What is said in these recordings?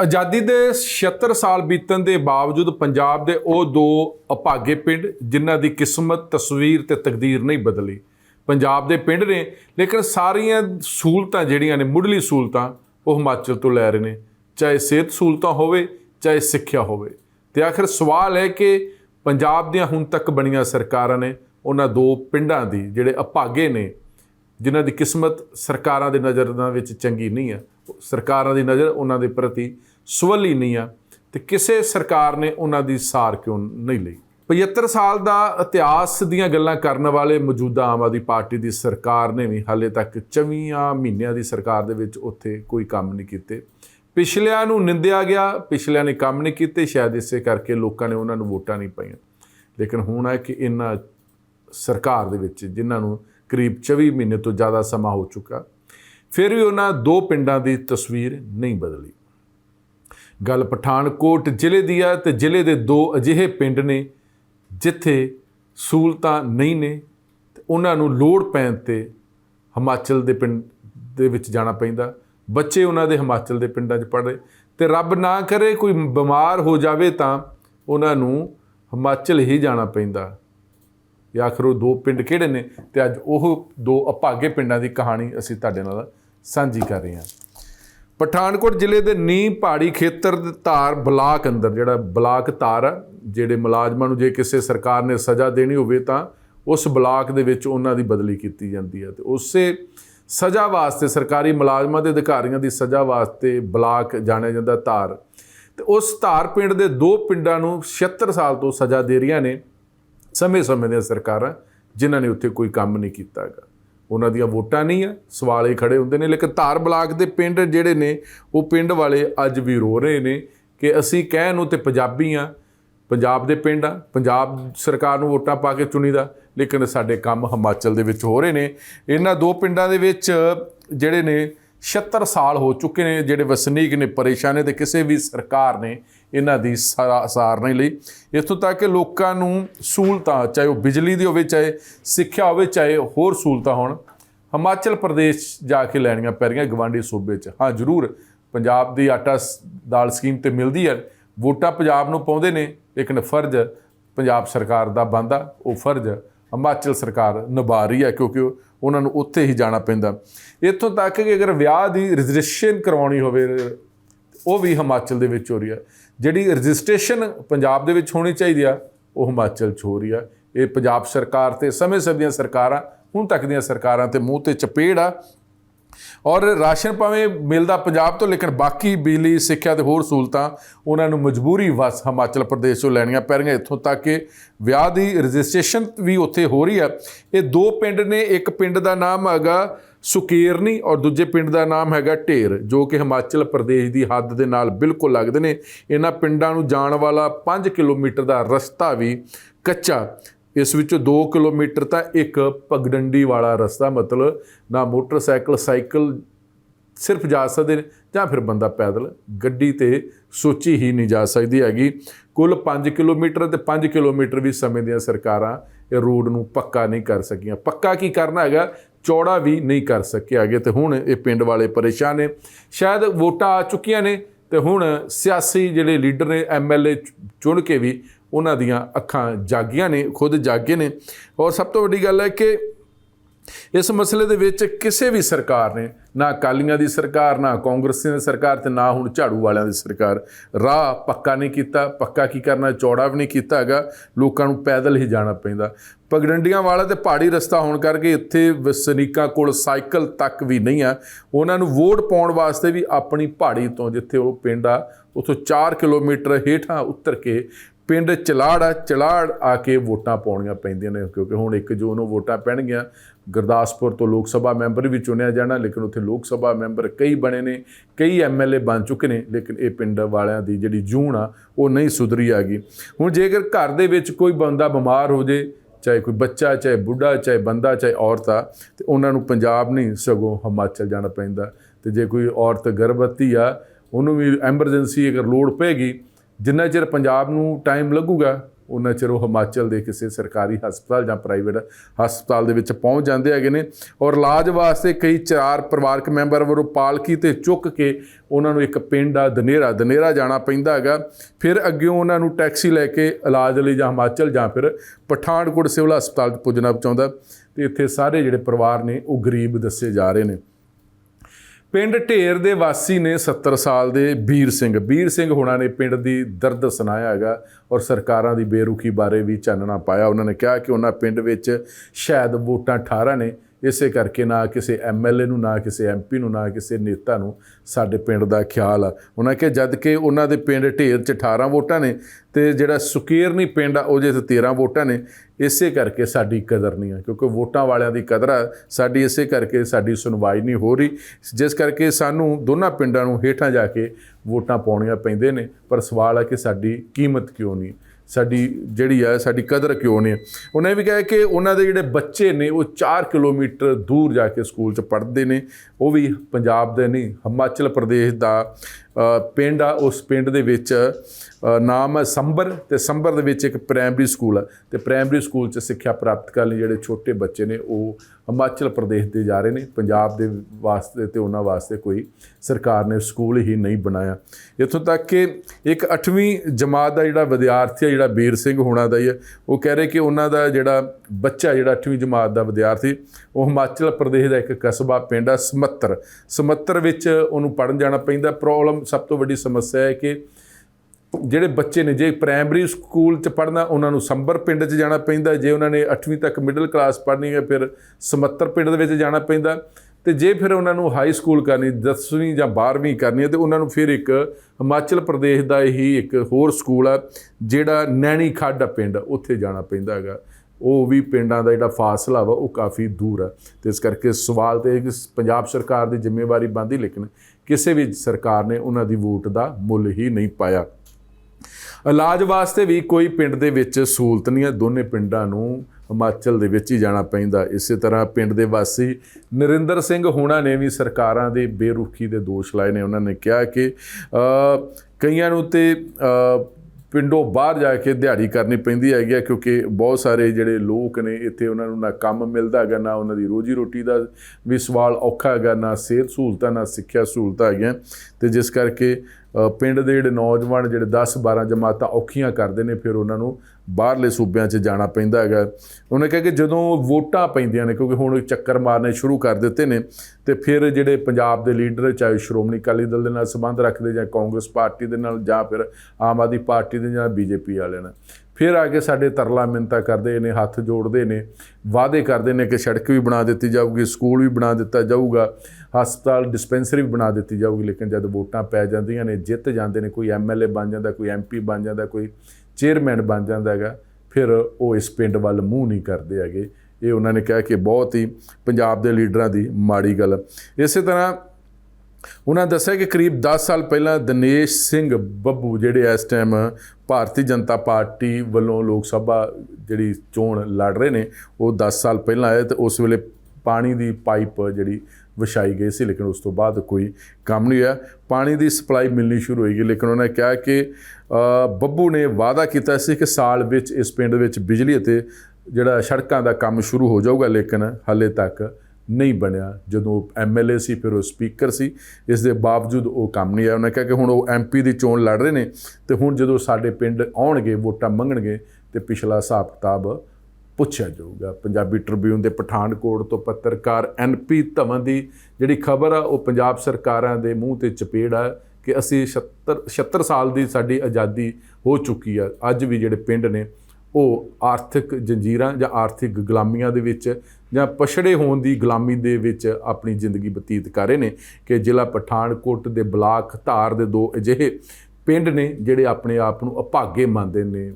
ਆਜ਼ਾਦੀ ਦੇ 76 ਸਾਲ ਬੀਤਣ ਦੇ ਬਾਵਜੂਦ ਪੰਜਾਬ ਦੇ ਉਹ ਦੋ ਅਭਾਗੇ ਪਿੰਡ, ਜਿਨ੍ਹਾਂ ਦੀ ਕਿਸਮਤ, ਤਸਵੀਰ ਤੇ ਤਕਦੀਰ ਨਹੀਂ ਬਦਲੀ। ਪੰਜਾਬ ਦੇ ਪਿੰਡ ਨੇ, ਲੇਕਿਨ ਸਾਰੀਆਂ ਸਹੂਲਤਾਂ ਜਿਹੜੀਆਂ ਨੇ, ਮੁੱਢਲੀ ਸਹੂਲਤਾਂ, ਉਹ ਹਿਮਾਚਲ ਤੋਂ ਲੈ ਰਹੇ ਨੇ। ਚਾਹੇ ਸਿਹਤ ਸਹੂਲਤਾਂ ਹੋਵੇ, ਚਾਹੇ ਸਿੱਖਿਆ ਹੋਵੇ। ਤੇ ਆਖਰ ਸਵਾਲ ਹੈ ਕਿ ਪੰਜਾਬ ਦੀਆਂ ਹੁਣ ਤੱਕ ਬਣੀਆਂ ਸਰਕਾਰਾਂ ਨੇ, ਉਹਨਾਂ ਦੋ ਪਿੰਡਾਂ ਦੀ ਜਿਹੜੇ ਅਭਾਗੇ ਨੇ, ਜਿਨ੍ਹਾਂ ਦੀ ਕਿਸਮਤ ਸਰਕਾਰਾਂ ਦੇ ਨਜ਼ਰਾਂ ਵਿੱਚ ਚੰਗੀ ਨਹੀਂ ਹੈ ਸਰਕਾਰਾਂ ਦੀ ਨਜ਼ਰ ਉਹਨਾਂ ਦੇ ਪ੍ਰਤੀ ਸਵੱਲੀ ਨਹੀਂ ਆ ਤੇ ਕਿਸੇ ਸਰਕਾਰ ਨੇ ਉਹਨਾਂ ਦੀ ਸਾਰ ਕਿਉਂ ਨਹੀਂ ਲਈ? 75 ਸਾਲ ਦਾ ਇਤਿਹਾਸ ਦੀਆਂ ਗੱਲਾਂ ਕਰਨ ਵਾਲੇ ਮੌਜੂਦਾ ਆਮ ਆਦਮੀ ਪਾਰਟੀ ਦੀ ਸਰਕਾਰ ਨੇ ਵੀ ਹਾਲੇ ਤੱਕ 24 ਮਹੀਨਿਆਂ ਦੀ ਸਰਕਾਰ ਦੇ ਵਿੱਚ ਉੱਥੇ ਕੋਈ ਕੰਮ ਨਹੀਂ ਕੀਤੇ। ਪਿਛਲਿਆਂ ਨੂੰ ਨਿੰਦਿਆ ਗਿਆ, ਪਿਛਲਿਆਂ ਨੇ ਕੰਮ ਨਹੀਂ ਕੀਤੇ, ਸ਼ਾਇਦ ਇਸੇ ਕਰਕੇ ਲੋਕਾਂ ਨੇ ਉਹਨਾਂ ਨੂੰ ਵੋਟਾਂ ਨਹੀਂ ਪਾਈਆਂ। ਲੇਕਿਨ ਹੁਣ ਹੈ ਕਿ ਇਹਨਾਂ ਸਰਕਾਰ ਦੇ ਵਿੱਚ, ਜਿਨ੍ਹਾਂ ਨੂੰ ਕਰੀਬ 24 ਮਹੀਨੇ ਤੋਂ ਜ਼ਿਆਦਾ ਸਮਾਂ ਹੋ ਚੁੱਕਾ, ਫਿਰ ਵੀ ਉਹਨਾਂ ਦੋ ਪਿੰਡਾਂ ਦੀ ਤਸਵੀਰ ਨਹੀਂ ਬਦਲੀ। ਗੱਲ ਪਠਾਨਕੋਟ ਜ਼ਿਲ੍ਹੇ ਦੀ ਆ ਤੇ ਜ਼ਿਲ੍ਹੇ ਦੇ ਦੋ ਅਜਿਹੇ ਪਿੰਡ ਨੇ ਜਿੱਥੇ ਸਹੂਲਤਾਂ ਨਹੀਂ ਨੇ ਤੇ ਉਹਨਾਂ ਨੂੰ ਲੋੜ ਪੈਣ ਤੇ ਹਿਮਾਚਲ ਦੇ ਪਿੰਡ ਦੇ ਵਿੱਚ ਜਾਣਾ ਪੈਂਦਾ। ਬੱਚੇ ਉਹਨਾਂ ਦੇ ਹਿਮਾਚਲ ਦੇ ਪਿੰਡਾਂ 'ਚ ਪੜ੍ਹ ਰਹੇ ਤੇ ਰੱਬ ਨਾ ਕਰੇ ਕੋਈ ਬਿਮਾਰ ਹੋ ਜਾਵੇ ਤਾਂ ਉਹਨਾਂ ਨੂੰ ਹਿਮਾਚਲ ਹੀ ਜਾਣਾ ਪੈਂਦਾ। ਜਾਂ ਆਖਰ ਉਹ ਦੋ ਪਿੰਡ ਕਿਹੜੇ ਨੇ ਤੇ ਅੱਜ ਉਹ ਦੋ ਅਭਾਗੇ ਪਿੰਡਾਂ ਦੀ ਕਹਾਣੀ ਅਸੀਂ ਤੁਹਾਡੇ ਨਾਲ ਸਾਂਝੀ ਕਰ ਰਹੇ ਹਾਂ। ਪਠਾਨਕੋਟ ਜ਼ਿਲ੍ਹੇ ਦੇ ਨੀਂ ਪਹਾੜੀ ਖੇਤਰ ਦੇ ਧਾਰ ਬਲਾਕ ਅੰਦਰ, ਜਿਹੜਾ ਬਲਾਕ ਧਾਰ ਆ, ਜਿਹੜੇ ਮੁਲਾਜ਼ਮਾਂ ਨੂੰ ਜੇ ਕਿਸੇ ਸਰਕਾਰ ਨੇ ਸਜ਼ਾ ਦੇਣੀ ਹੋਵੇ ਤਾਂ ਉਸ ਬਲਾਕ ਦੇ ਵਿੱਚ ਉਹਨਾਂ ਦੀ ਬਦਲੀ ਕੀਤੀ ਜਾਂਦੀ ਹੈ। ਤੇ ਉਸੇ ਸਜ਼ਾ ਵਾਸਤੇ, ਸਰਕਾਰੀ ਮੁਲਾਜ਼ਮਾਂ ਦੇ ਅਧਿਕਾਰੀਆਂ ਦੀ ਸਜ਼ਾ ਵਾਸਤੇ ਬਲਾਕ ਜਾਣਿਆ ਜਾਂਦਾ ਧਾਰ ਤੇ ਉਸ ਧਾਰ ਪਿੰਡ ਦੇ ਦੋ ਪਿੰਡਾਂ ਨੂੰ 76 ਸਾਲ ਤੋਂ ਸਜ਼ਾ ਦੇ ਰਹੀਆਂ ਨੇ, ਸਮੇਂ-ਸਮੇਂ ਦੀਆਂ ਸਰਕਾਰਾਂ, ਜਿਨ੍ਹਾਂ ਨੇ ਉੱਥੇ ਕੋਈ ਕੰਮ ਨਹੀਂ ਕੀਤਾ ਹੈਗਾ। ਉਹਨਾਂ ਦੀਆਂ ਵੋਟਾਂ ਨਹੀਂ ਆ, ਸਵਾਲ ਹੀ ਖੜੇ ਹੁੰਦੇ ਨੇ, ਲੇਕਿਨ ਧਾਰ ਬਲਾਕ ਦੇ ਪਿੰਡ ਜਿਹੜੇ ਨੇ, ਉਹ ਪਿੰਡ ਵਾਲੇ ਅੱਜ ਵੀ ਰੋ ਰਹੇ ਨੇ ਕਿ ਅਸੀਂ ਕਹਿਣ ਨੂੰ ਤੇ ਪੰਜਾਬੀ ਆ, ਪੰਜਾਬ ਦੇ ਪਿੰਡ ਆ, ਪੰਜਾਬ ਸਰਕਾਰ ਨੂੰ ਵੋਟਾਂ ਪਾ ਕੇ ਚੁਣੀਦਾ, ਲੇਕਿਨ ਸਾਡੇ ਕੰਮ ਹਿਮਾਚਲ ਦੇ ਵਿੱਚ ਹੋ ਰਹੇ ਨੇ। ਇਹਨਾਂ ਦੋ ਪਿੰਡਾਂ ਦੇ ਵਿੱਚ ਜਿਹੜੇ ਨੇ 76 ਸਾਲ ਹੋ ਚੁੱਕੇ ਨੇ, ਜਿਹੜੇ ਵਸਨੀਕ ਨੇ, ਪਰੇਸ਼ਾਨ ਨੇ ਤੇ ਕਿਸੇ ਵੀ ਸਰਕਾਰ ਨੇ ਇਹਨਾਂ ਦੀ ਸਾਰਨੇ ਲਈ। ਇੱਥੋਂ ਤੱਕ ਕਿ ਲੋਕਾਂ ਨੂੰ ਸਹੂਲਤਾਂ, ਚਾਹੇ ਉਹ ਬਿਜਲੀ ਦੀ ਹੋਵੇ, ਚਾਹੇ ਸਿੱਖਿਆ ਹੋਵੇ, ਚਾਹੇ ਹੋਰ ਸਹੂਲਤਾਂ ਹੋਣ, ਹਿਮਾਚਲ ਪ੍ਰਦੇਸ਼ ਜਾ ਕੇ ਲੈਣੀਆਂ ਪੈ ਰਹੀਆਂ ਗਵਾਂਢੀ ਸੂਬੇ 'ਚ। ਹਾਂ, ਜ਼ਰੂਰ, ਪੰਜਾਬ ਦੀ ਆਟਾ ਦਾਲ ਸਕੀਮ ਤੇ ਮਿਲਦੀ ਹੈ। ਵੋਟਾਂ ਪੰਜਾਬ ਨੂੰ ਪਾਉਂਦੇ ਨੇ। ਲੇਕਿਨ ਫਰਜ਼, ਪੰਜਾਬ ਸਰਕਾਰ ਦਾ ਬੰਦਾ, ਉਹ ਫਰਜ਼ ਹਿਮਾਚਲ ਸਰਕਾਰ ਨਿਭਾ ਰਹੀ ਹੈ, ਕਿਉਂਕਿ ਉਹਨਾਂ ਨੂੰ ਉੱਥੇ ਹੀ ਜਾਣਾ ਪੈਂਦਾ। ਇੱਥੋਂ ਤੱਕ ਕਿ ਅਗਰ ਵਿਆਹ ਦੀ ਰਜਿਸਟ੍ਰੇਸ਼ਨ ਕਰਵਾਉਣੀ ਹੋਵੇ, ਉਹ ਵੀ ਹਿਮਾਚਲ ਦੇ ਵਿੱਚ ਹੋ ਰਹੀ ਹੈ। ਜਿਹੜੀ ਰਜਿਸਟ੍ਰੇਸ਼ਨ ਪੰਜਾਬ ਦੇ ਵਿੱਚ ਹੋਣੀ ਚਾਹੀਦੀ ਆ, ਉਹ ਹਿਮਾਚਲ 'ਚ ਹੋ ਰਹੀ ਆ। ਇਹ ਪੰਜਾਬ ਸਰਕਾਰ ਤੇ ਸਮੇਂ-ਸਮੇਂ ਦੀਆਂ ਸਰਕਾਰਾਂ, ਹੁਣ ਤੱਕ ਦੀਆਂ ਸਰਕਾਰਾਂ ਤੇ ਮੂੰਹ ਤੇ ਚਪੇੜ ਆ। ਔਰ ਰਾਸ਼ਨ ਭਾਵੇਂ ਮਿਲਦਾ ਪੰਜਾਬ ਤੋਂ, ਲੇਕਿਨ ਬਾਕੀ ਬਿਜਲੀ, ਸਿੱਖਿਆ ਤੇ ਹੋਰ ਸਹੂਲਤਾਂ ਉਹਨਾਂ ਨੂੰ ਮਜਬੂਰੀ ਵਸ ਹਿਮਾਚਲ ਪ੍ਰਦੇਸ਼ ਤੋਂ ਲੈਣੀਆਂ ਪੈ ਰਹੀਆਂ ਇੱਥੋਂ ਤੱਕ ਕਿ ਵਿਆਹ ਦੀ ਰਜਿਸਟ੍ਰੇਸ਼ਨ ਵੀ ਉੱਥੇ ਹੋ ਰਹੀ ਆ। ਇਹ ਦੋ ਪਿੰਡ ਨੇ, ਇੱਕ ਪਿੰਡ ਦਾ ਨਾਮ ਹੈਗਾ ਸੁਕੇਰਨੀ ਔਰ ਦੂਜੇ ਪਿੰਡ ਦਾ ਨਾਮ ਹੈਗਾ ਢੇਰ, ਜੋ ਕਿ ਹਿਮਾਚਲ ਪ੍ਰਦੇਸ਼ ਦੀ ਹੱਦ ਦੇ ਨਾਲ ਬਿਲਕੁਲ ਲੱਗਦੇ ਨੇ। ਇਹਨਾਂ ਪਿੰਡਾਂ ਨੂੰ ਜਾਣ ਵਾਲਾ 5 ਕਿਲੋਮੀਟਰ ਦਾ ਰਸਤਾ ਵੀ ਕੱਚਾ। ਇਸ ਵਿੱਚੋਂ 2 ਕਿਲੋਮੀਟਰ ਤਾਂ ਇੱਕ ਪਗਡੰਡੀ ਵਾਲਾ ਰਸਤਾ, ਮਤਲਬ ਨਾ ਮੋਟਰਸਾਈਕਲ, ਸਾਈਕਲ ਸਿਰਫ ਜਾ ਸਕਦੇ ਨੇ ਜਾਂ ਫਿਰ ਬੰਦਾ ਪੈਦਲ ਗੱਡੀ ਤੇ ਸੋਚੀ ਹੀ ਨਹੀਂ ਜਾ ਸਕਦੀ ਹੈਗੀ। ਕੁੱਲ 5 ਕਿਲੋਮੀਟਰ ਤੇ 5 ਕਿਲੋਮੀਟਰ ਵੀ ਸਮੇਂ ਦੀਆਂ ਸਰਕਾਰਾਂ ਇਹ ਰੋਡ ਨੂੰ ਪੱਕਾ ਨਹੀਂ ਕਰ ਸਕੀਆਂ। ਪੱਕਾ ਕੀ ਕਰਨਾ ਹੈਗਾ? ਚੌੜਾ ਵੀ ਨਹੀਂ ਕਰ ਸਕਿਆ ਹੈਗੇ ਤੇ ਹੁਣ ਇਹ ਪਿੰਡ ਵਾਲੇ ਪਰੇਸ਼ਾਨ ਨੇ। ਸ਼ਾਇਦ ਵੋਟਾਂ ਆ ਚੁੱਕੀਆਂ ਨੇ ਤੇ ਹੁਣ ਸਿਆਸੀ ਜਿਹੜੇ ਲੀਡਰ ਨੇ ਐਮਐਲਏ ਚੁਣ ਕੇ ਵੀ ਉਹਨਾਂ ਦੀਆਂ ਅੱਖਾਂ ਜਾਗੀਆਂ ਨੇ, ਖੁਦ ਜਾਗੇ ਨੇ। ਔਰ ਸਭ ਤੋਂ ਵੱਡੀ ਗੱਲ ਹੈ ਕਿ ਇਸ ਮਸਲੇ ਦੇ ਵਿੱਚ ਕਿਸੇ ਵੀ ਸਰਕਾਰ ਨੇ, ਨਾ ਅਕਾਲੀਆਂ ਦੀ ਸਰਕਾਰ, ਨਾ ਕਾਂਗਰਸੀਆਂ ਦੀ ਸਰਕਾਰ ਤੇ ਨਾ ਹੁਣ ਝਾੜੂ ਵਾਲਿਆਂ ਦੀ ਸਰਕਾਰ। ਰਾਹ ਪੱਕਾ ਨਹੀਂ ਕੀਤਾ, ਪੱਕਾ ਕੀ ਕਰਨਾ, ਚੌੜਾ ਵੀ ਨਹੀਂ ਕੀਤਾ ਹੈਗਾ, ਲੋਕਾਂ ਨੂੰ ਪੈਦਲ ਹੀ ਜਾਣਾ ਪੈਂਦਾ। ਪਗਡੰਡੀਆਂ ਵਾਲਾ ਤੇ ਪਹਾੜੀ ਰਸਤਾ ਹੋਣ ਕਰਕੇ ਇੱਥੇ ਵਸਨੀਕਾਂ ਕੋਲ ਸਾਈਕਲ ਤੱਕ ਵੀ ਨਹੀਂ ਆ। ਉਹਨਾਂ ਨੂੰ ਵੋਟ ਪਾਉਣ ਵਾਸਤੇ ਵੀ ਆਪਣੀ ਪਹਾੜੀ ਤੋਂ, ਜਿੱਥੇ ਉਹ ਪਿੰਡ ਆ, ਉਥੋਂ 4 ਕਿਲੋਮੀਟਰ ਹੇਠਾਂ ਉਤਰ ਕੇ ਪਿੰਡ ਚਲਾੜ ਆ ਚਲਾੜ ਆ ਕੇ ਵੋਟਾਂ ਪਾਉਣੀਆਂ ਪੈਂਦੀਆਂ ਨੇ, ਕਿਉਂਕਿ ਹੁਣ 1 ਜੂਨ ਨੂੰ ਵੋਟਾਂ ਪੈਣਗੀਆਂ। ਗੁਰਦਾਸਪੁਰ ਤੋਂ ਲੋਕ ਸਭਾ ਮੈਂਬਰ ਵੀ ਚੁਣਿਆ ਜਾਣਾ, ਲੇਕਿਨ ਉੱਥੇ ਲੋਕ ਸਭਾ ਮੈਂਬਰ ਕਈ ਬਣੇ ਨੇ, ਕਈ ਐਮਐਲਏ ਬਣ ਚੁੱਕੇ ਨੇ, ਲੇਕਿਨ ਇਹ ਪਿੰਡ ਵਾਲਿਆਂ ਦੀ ਜਿਹੜੀ ਜੂਨ ਆ, ਉਹ ਨਹੀਂ ਸੁਧਰੀ ਆ ਗਈ ਹੁਣ ਜੇਕਰ ਘਰ ਦੇ ਵਿੱਚ ਕੋਈ ਬੰਦਾ ਬਿਮਾਰ ਹੋ ਜੇ, ਚਾਹੇ ਕੋਈ ਬੱਚਾ, ਚਾਹੇ ਬੁੱਢਾ, ਚਾਹੇ ਬੰਦਾ, ਚਾਹੇ ਔਰਤ ਆ, ਤੇ ਉਹਨਾਂ ਨੂੰ ਪੰਜਾਬ ਨਹੀਂ ਸਗੋਂ ਹਿਮਾਚਲ ਜਾਣਾ ਪੈਂਦਾ। ਤੇ ਜੇ ਕੋਈ ਔਰਤ ਗਰਭਵਤੀ ਆ, ਉਹਨੂੰ ਵੀ ਐਮਰਜੈਂਸੀ ਅਗਰ ਲੋੜ ਪੈਗੀ ਜਿੰਨਾ ਚਿਰ ਪੰਜਾਬ ਨੂੰ ਟਾਈਮ ਲੱਗੂਗਾ ਉਹਨਾਂ ਚਿਰ ਉਹ ਹਿਮਾਚਲ ਦੇ ਕਿਸੇ ਸਰਕਾਰੀ ਹਸਪਤਾਲ ਜਾਂ ਪ੍ਰਾਈਵੇਟ ਹਸਪਤਾਲ ਦੇ ਵਿੱਚ ਪਹੁੰਚ ਜਾਂਦੇ ਹੈਗੇ ਨੇ ਔਰ ਇਲਾਜ ਵਾਸਤੇ ਕਈ ਚਾਰ ਪਰਿਵਾਰਕ ਮੈਂਬਰ ਵੱਲੋਂ ਪਾਲਕੀ ਤੇ ਚੁੱਕ ਕੇ ਉਹਨਾਂ ਨੂੰ ਇੱਕ ਪਿੰਡ ਆ, ਦਨੇਰਾ ਦਨੇਰਾ ਜਾਣਾ ਪੈਂਦਾ ਹੈਗਾ। ਫਿਰ ਅੱਗੇ ਉਹਨਾਂ ਨੂੰ ਟੈਕਸੀ ਲੈ ਕੇ ਇਲਾਜ ਲਈ ਜਾਂ ਹਿਮਾਚਲ ਜਾਂ ਫਿਰ ਪਠਾਨਕੋਟ ਸਿਵਲ ਹਸਪਤਾਲ 'ਚ ਪੁੱਜਣਾ ਚਾਹੁੰਦਾ ਤੇ ਇੱਥੇ ਸਾਰੇ ਜਿਹੜੇ ਪਰਿਵਾਰ ਨੇ ਉਹ ਗਰੀਬ ਦੱਸੇ ਜਾ ਰਹੇ ਨੇ। ਪਿੰਡ ਢੇਰ ਦੇ ਵਾਸੀ ਨੇ 70 ਸਾਲ ਦੇ ਵੀਰ ਸਿੰਘ। ਵੀਰ ਸਿੰਘ ਹੋਣਾ ਨੇ ਪਿੰਡ ਦੀ ਦਰਦ ਸੁਣਾਇਆ ਹੈਗਾ ਔਰ ਸਰਕਾਰਾਂ ਦੀ ਬੇਰੁਖੀ ਬਾਰੇ ਵੀ ਚਾਨਣਾ ਪਾਇਆ। ਉਹਨਾਂ ਨੇ ਕਿਹਾ ਕਿ ਉਹਨਾਂ ਪਿੰਡ ਵਿੱਚ ਸ਼ਾਇਦ ਵੋਟਾਂ 18 ਨੇ। ਇਸੇ ਕਰਕੇ ਨਾ ਕਿਸੇ ਐਮਐਲਏ ਨੂੰ, ਨਾ ਕਿਸੇ ਐਮਪੀ ਨੂੰ, ਨਾ ਕਿਸੇ ਨੇਤਾ ਨੂੰ ਸਾਡੇ ਪਿੰਡ ਦਾ ਖਿਆਲ ਆ। ਉਹਨਾਂ ਕਿ ਜਦ ਕਿ ਉਹਨਾਂ ਦੇ ਪਿੰਡ ਢੇਰ 'ਚ 18 ਵੋਟਾਂ ਨੇ ਤੇ ਜਿਹੜਾ ਸੁਕੇਰਨੀ ਪਿੰਡ ਆ, ਉਹਦੇ 'ਤੇ 13 ਵੋਟਾਂ ਨੇ। ਇਸੇ ਕਰਕੇ ਸਾਡੀ ਕਦਰ ਨਹੀਂ ਆ, ਕਿਉਂਕਿ ਵੋਟਾਂ ਵਾਲਿਆਂ ਦੀ ਕਦਰ ਆ। ਸਾਡੀ ਇਸੇ ਕਰਕੇ ਸਾਡੀ ਸੁਣਵਾਈ ਨਹੀਂ ਹੋ ਰਹੀ। ਜਿਸ ਕਰਕੇ ਸਾਨੂੰ ਦੋਨਾਂ ਪਿੰਡਾਂ ਨੂੰ ਹੇਠਾਂ ਜਾ ਕੇ ਵੋਟਾਂ ਪਾਉਣੀਆਂ ਪੈਂਦੇ ਨੇ। ਪਰ ਸਵਾਲ ਆ ਕਿ ਸਾਡੀ ਕੀਮਤ ਕਿਉਂ ਨਹੀਂ? ਸਾਡੀ ਜਿਹੜੀ ਆ, ਸਾਡੀ ਕਦਰ ਕਿਉਂ ਨਹੀਂ ਉਹਨੇ ਵੀ ਕਿਹਾ ਕਿ ਉਹਨਾਂ ਦੇ ਜਿਹੜੇ ਬੱਚੇ ਨੇ, ਉਹ 4 ਕਿਲੋਮੀਟਰ ਦੂਰ ਜਾ ਕੇ ਸਕੂਲ 'ਚ ਪੜ੍ਹਦੇ ਨੇ। ਉਹ ਵੀ ਪੰਜਾਬ ਦੇ ਨਹੀਂ, ਹਿਮਾਚਲ ਪ੍ਰਦੇਸ਼ ਦਾ ਪਿੰਡ ਆ, ਉਸ ਪਿੰਡ ਦੇ ਵਿੱਚ ਨਾਮ ਹੈ ਸੰਬਰ ਤੇ ਸੰਬਰ ਦੇ ਵਿੱਚ ਇੱਕ ਪ੍ਰਾਇਮਰੀ ਸਕੂਲ ਆ। ਤੇ ਪ੍ਰਾਇਮਰੀ ਸਕੂਲ 'ਚ ਸਿੱਖਿਆ ਪ੍ਰਾਪਤ ਕਰਨ ਲਈ ਜਿਹੜੇ ਛੋਟੇ ਬੱਚੇ ਨੇ, ਉਹ ਹਿਮਾਚਲ ਪ੍ਰਦੇਸ਼ ਦੇ ਜਾ ਰਹੇ ਨੇ। ਪੰਜਾਬ ਦੇ ਵਾਸਤੇ ਤੇ ਉਹਨਾਂ ਵਾਸਤੇ ਕੋਈ ਸਰਕਾਰ ਨੇ ਸਕੂਲ ਹੀ ਨਹੀਂ ਬਣਾਇਆ। ਇੱਥੋਂ ਤੱਕ ਕਿ ਇੱਕ 8ਵੀਂ ਜਮਾਤ ਦਾ ਜਿਹੜਾ ਵਿਦਿਆਰਥੀ ਹੈ ਜਿਹੜਾ ਵੀਰ ਸਿੰਘ ਹੋਣਾ ਦਾ ਹੀ ਹੈ ਉਹ ਕਹਿ ਰਹੇ ਕਿ ਉਹਨਾਂ ਦਾ ਜਿਹੜਾ ਬੱਚਾ, ਜਿਹੜਾ 8ਵੀਂ ਜਮਾਤ ਦਾ ਵਿਦਿਆਰਥੀ, ਉਹ ਹਿਮਾਚਲ ਪ੍ਰਦੇਸ਼ ਦਾ ਇੱਕ ਕਸਬਾ ਪਿੰਡ ਆ, ਸਮੱਤਰ। ਸਮੱਤਰ ਵਿੱਚ ਉਹਨੂੰ ਪੜਨ ਜਾਣਾ ਪੈਂਦਾ। ਪ੍ਰੋਬਲਮ ਸਭ ਤੋਂ ਵੱਡੀ ਸਮੱਸਿਆ ਹੈ ਕਿ ਜਿਹੜੇ ਬੱਚੇ ਨੇ, ਜੇ ਪ੍ਰਾਇਮਰੀ ਸਕੂਲ ਚ ਪੜ੍ਹਨਾ, ਉਹਨਾਂ ਨੂੰ ਸੰਬਰ ਪਿੰਡ 'ਚ ਜਾਣਾ ਪੈਂਦਾ, ਜੇ ਉਹਨਾਂ ਨੇ 8ਵੀਂ ਤੱਕ ਮਿਡਲ ਕਲਾਸ ਪੜ੍ਹਨੀ ਹੈ, ਫਿਰ ਸਮੱਤਰ ਪਿੰਡ ਦੇ ਵਿੱਚ ਜਾਣਾ ਪੈਂਦਾ। ਤੇ ਜੇ ਫਿਰ ਉਹਨਾਂ ਨੂੰ ਹਾਈ ਸਕੂਲ ਕਰਨੀ 10ਵੀਂ ਜਾਂ 12ਵੀਂ ਕਰਨੀ ਹੈ, ਤੇ ਉਹਨਾਂ ਨੂੰ ਫਿਰ ਇੱਕ ਹਿਮਾਚਲ ਪ੍ਰਦੇਸ਼ ਦਾ ਹੀ ਇੱਕ ਹੋਰ ਸਕੂਲ ਆ, ਜਿਹੜਾ ਨੈਣੀ ਖੱਡ ਆ ਪਿੰਡ, ਉੱਥੇ ਜਾਣਾ ਪੈਂਦਾ ਹੈਗਾ। ਉਹ ਵੀ ਪਿੰਡਾਂ ਦਾ ਜਿਹੜਾ ਫਾਸਲਾ ਵਾ, ਉਹ ਕਾਫੀ ਦੂਰ ਆ। ਤੇ ਇਸ ਕਰਕੇ ਸਵਾਲ ਤੇ ਇਹ ਕਿ ਪੰਜਾਬ ਸਰਕਾਰ ਦੀ ਜ਼ਿੰਮੇਵਾਰੀ ਬਣਦੀ, ਲੇਕਿਨ ਕਿਸੇ ਵੀ ਸਰਕਾਰ ਨੇ ਉਹਨਾਂ ਦੀ ਵੋਟ ਦਾ ਮੁੱਲ ਹੀ ਨਹੀਂ ਪਾਇਆ। ਇਲਾਜ ਵਾਸਤੇ ਵੀ ਕੋਈ ਪਿੰਡ ਦੇ ਵਿੱਚ ਸਹੂਲਤ ਨਹੀਂ ਹੈ। ਦੋਨੇ ਪਿੰਡਾਂ ਨੂੰ ਹਿਮਾਚਲ ਦੇ ਵਿੱਚ ਹੀ ਜਾਣਾ ਪੈਂਦਾ। ਇਸੇ ਤਰ੍ਹਾਂ ਪਿੰਡ ਦੇ ਵਾਸੀ ਨਰਿੰਦਰ ਸਿੰਘ ਹੋਣਾ ਨੇ ਵੀ ਸਰਕਾਰਾਂ ਦੇ ਬੇਰੁਖੀ ਦੇ ਦੋਸ਼ ਲਾਏ ਨੇ। ਉਹਨਾਂ ਨੇ ਕਿਹਾ ਕਿ ਕਈਆਂ ਨੂੰ ਤੇ ਪਿੰਡੋਂ ਬਾਹਰ ਜਾ ਕੇ ਦਿਹਾੜੀ ਕਰਨੀ ਪੈਂਦੀ ਹੈਗੀ ਆ ਕਿਉਂਕਿ ਬਹੁਤ ਸਾਰੇ ਜਿਹੜੇ ਲੋਕ ਨੇ ਇੱਥੇ ਉਹਨਾਂ ਨੂੰ ਨਾ ਕੰਮ ਮਿਲਦਾ ਹੈਗਾ, ਨਾ ਉਹਨਾਂ ਦੀ ਰੋਜੀ ਰੋਟੀ ਦਾ ਵੀ ਸਵਾਲ ਔਖਾ ਹੈਗਾ, ਨਾ ਸਿਹਤ ਸਹੂਲਤਾਂ, ਨਾ ਸਿੱਖਿਆ ਸਹੂਲਤਾਂ ਹੈਗੀਆਂ। ਤੇ ਜਿਸ ਕਰਕੇ ਪਿੰਡ ਦੇ ਜਿਹੜੇ ਨੌਜਵਾਨ, ਜਿਹੜੇ 10 12 ਜਮਾਤਾਂ ਔਖੀਆਂ ਕਰਦੇ ਨੇ, ਫਿਰ ਉਹਨਾਂ ਨੂੰ ਬਾਹਰਲੇ ਸੂਬਿਆਂ 'ਚ ਜਾਣਾ ਪੈਂਦਾ ਹੈਗਾ। ਉਹਨੇ ਕਿਹਾ ਕਿ ਜਦੋਂ ਵੋਟਾਂ ਪੈਂਦੀਆਂ ਨੇ, ਕਿਉਂਕਿ ਹੁਣ ਚੱਕਰ ਮਾਰਨੇ ਸ਼ੁਰੂ ਕਰ ਦਿੱਤੇ ਨੇ, ਤੇ ਫਿਰ ਜਿਹੜੇ ਪੰਜਾਬ ਦੇ ਲੀਡਰ, ਚਾਹੇ ਸ਼੍ਰੋਮਣੀ ਅਕਾਲੀ ਦਲ ਦੇ ਨਾਲ ਸੰਬੰਧ ਰੱਖਦੇ ਜਾਂ ਕਾਂਗਰਸ ਪਾਰਟੀ ਦੇ ਨਾਲ ਜਾਂ ਫਿਰ ਆਮ ਆਦਮੀ ਪਾਰਟੀ ਦੇ ਜਾਂ ਬੀਜੇਪੀ ਵਾਲਿਆਂ ਨਾਲ। ਫਿਰ ਆ ਕੇ ਸਾਡੇ ਤਰਲਾ ਮਿੰਤਾ ਕਰਦੇ ਨੇ, ਹੱਥ ਜੋੜਦੇ ਨੇ, ਵਾਅਦੇ ਕਰਦੇ ਨੇ ਕਿ ਸੜਕ ਵੀ ਬਣਾ ਦਿੱਤੀ ਜਾਊਗੀ, ਸਕੂਲ ਵੀ ਬਣਾ ਦਿੱਤਾ ਜਾਊਗਾ, ਹਸਪਤਾਲ ਡਿਸਪੈਂਸਰੀ ਵੀ ਬਣਾ ਦਿੱਤੀ ਜਾਊਗੀ, ਲੇਕਿਨ ਜਦ ਵੋਟਾਂ ਪੈ ਜਾਂਦੀਆਂ ਨੇ, ਜਿੱਤ ਜਾਂਦੇ ਨੇ, ਕੋਈ ਐਮਐਲਏ ਬਣ ਜਾਂਦਾ, ਕੋਈ ਐਮਪੀ ਬਣ ਜਾਂਦਾ, ਕੋਈ ਚੇਅਰਮੈਨ ਬਣ ਜਾਂਦਾ ਹੈਗਾ, ਫਿਰ ਉਹ ਇਸ ਪਿੰਡ ਵੱਲ ਮੂੰਹ ਨਹੀਂ ਕਰਦੇ ਹੈਗੇ। ਇਹ ਉਹਨਾਂ ਨੇ ਕਿਹਾ ਕਿ ਬਹੁਤ ਹੀ ਪੰਜਾਬ ਦੇ ਲੀਡਰਾਂ ਦੀ ਮਾੜੀ ਗੱਲ। ਇਸੇ ਤਰ੍ਹਾਂ ਉਹਨਾਂ ਦੱਸਿਆ ਕਿ ਕਰੀਬ 10 ਸਾਲ ਪਹਿਲਾਂ ਦਿਨੇਸ਼ ਸਿੰਘ ਬੱਬੂ ਜਿਹੜੇ ਇਸ ਟਾਈਮ ਭਾਰਤੀ ਜਨਤਾ ਪਾਰਟੀ ਵੱਲੋਂ ਲੋਕ ਸਭਾ ਜਿਹੜੀ ਚੋਣ ਲੜ ਰਹੇ ਨੇ, ਉਹ 10 ਸਾਲ ਪਹਿਲਾਂ ਆਏ ਤੇ ਉਸ ਵੇਲੇ ਪਾਣੀ ਦੀ ਪਾਈਪ ਜਿਹੜੀ ਵਿਛਾਈ ਗਈ ਸੀ, ਲੇਕਿਨ ਉਸ ਤੋਂ ਬਾਅਦ ਕੋਈ ਕੰਮ ਨਹੀਂ ਹੋਇਆ। ਪਾਣੀ ਦੀ ਸਪਲਾਈ ਮਿਲਣੀ ਸ਼ੁਰੂ ਹੋਏਗੀ ਲੇਕਿਨ ਉਹਨਾਂ ਨੇ ਕਿਹਾ ਕਿ ਬੱਬੂ ਨੇ ਵਾਅਦਾ ਕੀਤਾ ਸੀ ਕਿ ਸਾਲ ਵਿੱਚ ਇਸ ਪਿੰਡ ਵਿੱਚ ਬਿਜਲੀ ਅਤੇ ਜਿਹੜਾ ਸੜਕਾਂ ਦਾ ਕੰਮ ਸ਼ੁਰੂ ਹੋ ਜਾਊਗਾ, ਲੇਕਿਨ ਹਾਲੇ ਤੱਕ ਨਹੀਂ ਬਣਿਆ। ਜਦੋਂ ਐਮਐਲਏ ਸੀ, ਫਿਰ ਉਹ ਸਪੀਕਰ ਸੀ। ਇਸ ਦੇ ਬਾਵਜੂਦ ਉਹ ਕੰਮ ਨਹੀਂ ਆਇਆ। ਉਹਨੇ ਕਿਹਾ ਕਿ ਹੁਣ ਉਹ ਐਮਪੀ ਦੀ ਚੋਣ ਲੜ ਰਹੇ ਨੇ ਤੇ ਹੁਣ ਜਦੋਂ ਸਾਡੇ ਪਿੰਡ ਆਉਣਗੇ, ਵੋਟਾਂ ਮੰਗਣਗੇ, ਤੇ ਪਿਛਲਾ ਹਿਸਾਬ ਕਿਤਾਬ ਪੁੱਛਿਆ ਜਾਊਗਾ। ਪੰਜਾਬੀ ਟ੍ਰਿਬਿਊਨ ਦੇ ਪਠਾਨਕੋਟ ਤੋਂ ਪੱਤਰਕਾਰ ਐਨਪੀ ਧਵਨ ਦੀ ਜਿਹੜੀ ਖਬਰ ਆ, ਉਹ ਪੰਜਾਬ ਸਰਕਾਰਾਂ ਦੇ ਮੂੰਹ ਤੇ ਚਪੇੜ ਆ ਕਿ ਅਸੀਂ 76 76 ਸਾਲ ਦੀ ਸਾਡੀ ਆਜ਼ਾਦੀ ਹੋ ਚੁੱਕੀ ਆ। ਅੱਜ ਵੀ ਜਿਹੜੇ ਪਿੰਡ ਨੇ ਉਹ ਆਰਥਿਕ ਜੰਜੀਰਾਂ ਜਾਂ ਆਰਥਿਕ ਗੁਲਾਮੀਆਂ ਦੇ ਵਿੱਚ ਜਾਂ ਪਛੜੇ ਹੋਣ ਦੀ ਗੁਲਾਮੀ ਦੇ ਵਿੱਚ ਆਪਣੀ ਜ਼ਿੰਦਗੀ ਬਤੀਤ ਕਰ ਰਹੇ ਨੇ ਕਿ ਜ਼ਿਲ੍ਹਾ ਪਠਾਨਕੋਟ ਦੇ ਬਲਾਕ ਧਾਰ ਦੇ ਦੋ ਅਜਿਹੇ ਪਿੰਡ ਨੇ ਜਿਹੜੇ ਆਪਣੇ ਆਪ ਨੂੰ ਅਭਾਗੇ ਮੰਨਦੇ ਨੇ,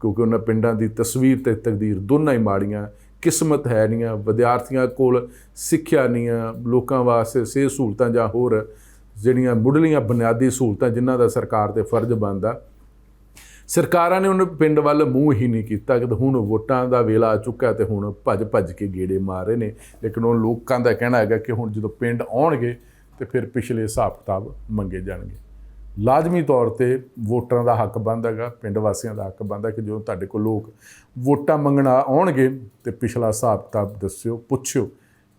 ਕਿਉਂਕਿ ਉਹਨਾਂ ਪਿੰਡਾਂ ਦੀ ਤਸਵੀਰ ਤੇ ਤਕਦੀਰ ਦੋਨਾਂ ਹੀ ਮਾੜੀਆਂ, ਕਿਸਮਤ ਹੈ ਨਹੀਂ ਆ ਵਿਦਿਆਰਥੀਆਂ ਕੋਲ ਸਿੱਖਿਆ ਨਹੀਂ ਆ ਲੋਕਾਂ ਵਾਸਤੇ ਸਿਹਤ ਸਹੂਲਤਾਂ ਜਾਂ ਹੋਰ ਜਿਹੜੀਆਂ ਮੁੱਢਲੀਆਂ ਬੁਨਿਆਦੀ ਸਹੂਲਤਾਂ ਜਿਨ੍ਹਾਂ ਦਾ ਸਰਕਾਰ ਤੇ ਫਰਜ਼ ਬਣਦਾ ਸਰਕਾਰਾਂ ਨੇ ਉਹਨਾਂ ਪਿੰਡ ਵੱਲ ਮੂੰਹ ਹੀ ਨਹੀਂ ਕੀਤਾ ਕਿ ਹੁਣ ਵੋਟਾਂ ਦਾ ਵੇਲਾ ਆ ਚੁੱਕਾ ਤੇ ਹੁਣ ਭੱਜ ਭੱਜ ਕੇ ਗੇੜੇ ਮਾਰ ਰਹੇ ਨੇ। ਲੇਕਿਨ ਉਹ ਲੋਕਾਂ ਦਾ ਕਹਿਣਾ ਹੈਗਾ ਕਿ ਹੁਣ ਜਦੋਂ ਪਿੰਡ ਆਉਣਗੇ ਤੇ ਫਿਰ ਪਿਛਲੇ ਹਿਸਾਬ ਕਿਤਾਬ ਮੰਗੇ ਜਾਣਗੇ। ਲਾਜ਼ਮੀ ਤੌਰ ਤੇ ਵੋਟਰਾਂ ਦਾ ਹੱਕ ਬਣਦਾ ਹੈਗਾ, ਪਿੰਡ ਵਾਸੀਆਂ ਦਾ ਹੱਕ ਬਣਦਾ ਕਿ ਜਦੋਂ ਤੁਹਾਡੇ ਕੋਲ ਲੋਕ ਵੋਟਾਂ ਮੰਗਣਾ ਆਉਣਗੇ ਤੇ ਪਿਛਲਾ ਹਿਸਾਬ ਕਿਤਾਬ ਦੱਸਿਓ, ਪੁੱਛਿਓ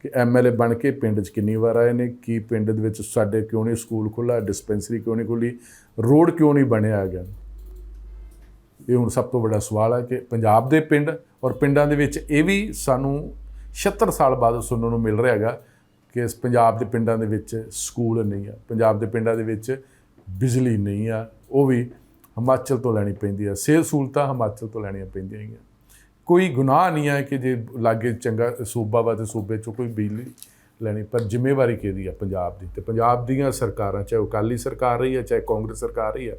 ਕਿ ਐਮਐਲਏ ਬਣ ਕੇ ਪਿੰਡ 'ਚ ਕਿੰਨੀ ਵਾਰ ਆਏ ਨੇ, ਕੀ ਪਿੰਡ ਦੇ ਵਿੱਚ ਸਾਡੇ ਕਿਉਂ ਨਹੀਂ ਸਕੂਲ ਖੁੱਲਾ ਡਿਸਪੈਂਸਰੀ ਕਿਉਂ ਨਹੀਂ ਖੁੱਲੀ ਰੋਡ ਕਿਉਂ ਨਹੀਂ ਬਣਿਆ ਹੈਗਾ? ਇਹ ਹੁਣ ਸਭ ਤੋਂ ਵੱਡਾ ਸਵਾਲ ਹੈ ਕਿ ਪੰਜਾਬ ਦੇ ਪਿੰਡ ਔਰ ਪਿੰਡਾਂ ਦੇ ਵਿੱਚ ਇਹ ਵੀ ਸਾਨੂੰ 76 ਸਾਲ ਬਾਅਦ ਸੁਣਨ ਨੂੰ ਮਿਲ ਰਿਹਾ ਹੈਗਾ ਕਿ ਇਸ ਪੰਜਾਬ ਦੇ ਪਿੰਡਾਂ ਦੇ ਵਿੱਚ ਸਕੂਲ ਨਹੀਂ ਆ, ਪੰਜਾਬ ਦੇ ਪਿੰਡਾਂ ਦੇ ਵਿੱਚ ਬਿਜਲੀ ਨਹੀਂ ਆ, ਉਹ ਵੀ ਹਿਮਾਚਲ ਤੋਂ ਲੈਣੀ ਪੈਂਦੀ ਆ, ਸਿਹਤ ਸਹੂਲਤਾਂ ਹਿਮਾਚਲ ਤੋਂ ਲੈਣੀਆਂ ਪੈਂਦੀਆਂ ਹੈਗੀਆਂ। ਕੋਈ ਗੁਨਾਹ ਨਹੀਂ ਹੈ ਕਿ ਜੇ ਲਾਗੇ ਚੰਗਾ ਸੂਬਾ ਵਾ ਤੇ ਸੂਬੇ ਚੋਂ ਕੋਈ ਬਿਜਲੀ ਲੈਣੀ, ਪਰ ਜ਼ਿੰਮੇਵਾਰੀ ਕਿਹਦੀ ਆ ਪੰਜਾਬ ਦੀ? ਤੇ ਪੰਜਾਬ ਦੀਆਂ ਸਰਕਾਰਾਂ, ਚਾਹੇ ਉਹ ਅਕਾਲੀ ਸਰਕਾਰ ਰਹੀ ਹੈ ਚਾਹੇ ਕਾਂਗਰਸ ਸਰਕਾਰ ਰਹੀ ਹੈ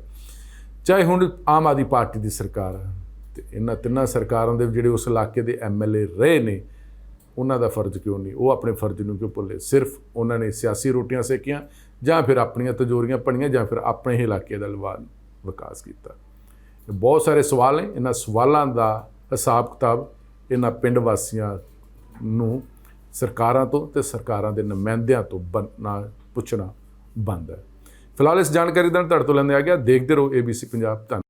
ਚਾਹੇ ਹੁਣ ਆਮ ਆਦਮੀ ਪਾਰਟੀ ਦੀ ਸਰਕਾਰ ਹੈ ਤੇ ਇਹਨਾਂ ਤਿੰਨਾਂ ਸਰਕਾਰਾਂ ਦੇ ਜਿਹੜੇ ਉਸ ਇਲਾਕੇ ਦੇ ਐਮਐਲਏ ਰਹੇ ਨੇ, ਉਹਨਾਂ ਦਾ ਫਰਜ਼ ਕਿਉਂ ਨਹੀਂ? ਉਹ ਆਪਣੇ ਫਰਜ਼ ਨੂੰ ਕਿਉਂ ਭੁੱਲੇ? ਸਿਰਫ ਉਹਨਾਂ ਨੇ ਸਿਆਸੀ ਰੋਟੀਆਂ ਸੇਕੀਆਂ, ਜਾਂ ਫਿਰ ਆਪਣੀਆਂ ਤਜੋਰੀਆਂ ਪਣੀਆਂ ਜਾਂ ਫਿਰ ਆਪਣੇ ਹੀ ਇਲਾਕੇ ਦਾ ਲਵਾ, ਵਿਕਾਸ ਕੀਤਾ। ਬਹੁਤ ਸਾਰੇ ਸਵਾਲ ਨੇ। ਇਹਨਾਂ ਸਵਾਲਾਂ ਦਾ ਹਿਸਾਬ ਕਿਤਾਬ ਇਹਨਾਂ ਪਿੰਡ ਵਾਸੀਆਂ ਨੂੰ ਸਰਕਾਰਾਂ ਤੋਂ ਤੇ ਸਰਕਾਰਾਂ ਦੇ ਨੁਮਾਇੰਦਿਆਂ ਤੋਂ ਬਣਨਾ ਪੁੱਛਣਾ ਬੰਦ ਹੈ। ਫਿਲਹਾਲ ਇਸ ਜਾਣਕਾਰੀ ਦਾ ਤੁਹਾਡੇ ਤੋਂ ਲੈਂਦੇ ਆ ਗਿਆ ਦੇਖਦੇ ਰਹੋ ABC ਪੰਜਾਬ ਧੰਨਵਾਦ।